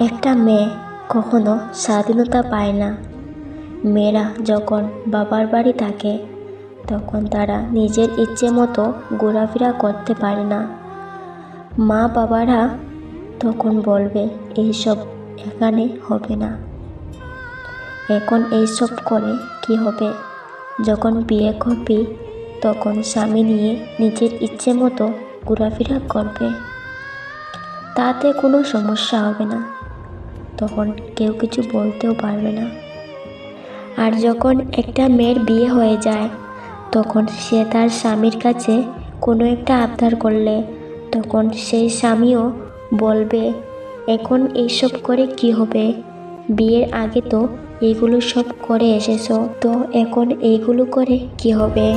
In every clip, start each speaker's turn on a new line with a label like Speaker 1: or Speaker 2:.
Speaker 1: একটা মেয়ে কখনো স্বাধীনতা পায় না। মেয়েরা যখন বাবার বাড়ি থাকে, তখন তারা নিজের ইচ্ছে মতো ঘোরাফেরা করতে পারে না। মা বাবারা তখন বলবে, এইসব এখানে হবে না। এখন এইসব করে কি হবে? যখন বিয়ে করবি, তখন স্বামী নিয়ে নিজের ইচ্ছে মতো ঘোরাফেরা করবে। তাতে কোনো সমস্যা হবে না। তখন কেউ কিছু বলতেও পারবে না। আর যখন একটা মেয়ের বিয়ে হয়ে যায়, তখন সে তার স্বামীর কাছে কোনো একটা আবদার করলে, তখন সেই স্বামীও বলবে, এখন এইসব করে কি হবে? বিয়ের আগে তো এইগুলো সব করে এসেছ, তো এখন এইগুলো করে কি হবে?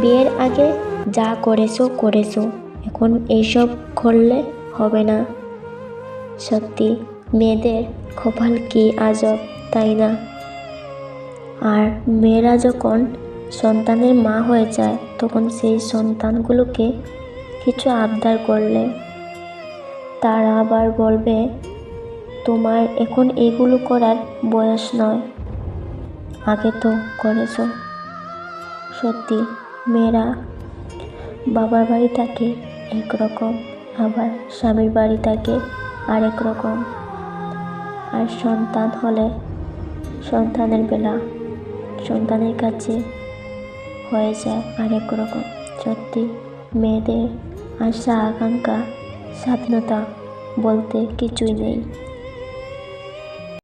Speaker 1: বিয়ের আগে যা করেছ করেছ, এখন এইসব করলে হবে না। সত্যি মেয়েদের কপাল কি আজব, তাই না? আর মেয়েরা যখন সন্তানের মা হয়ে যায়, তখন সেই সন্তানগুলোকে কিছু আবদার করলে। তারা আবার বলবে, তোমার এখন এগুলো করার বয়স নয়। আগে তো করেছ। সত্যি, মেয়েরা বাবার বাড়ি থাকে একরকম, আবার স্বামীর বাড়ি থাকে আরেক রকম। আর সন্তান হলে সন্তানের বেলা সন্তানের কাছে হয়ে যায় আরেক রকম। সত্যি, মেয়েদের আশা, আকাঙ্ক্ষা, স্বাধীনতা বলতে কিছুই নেই।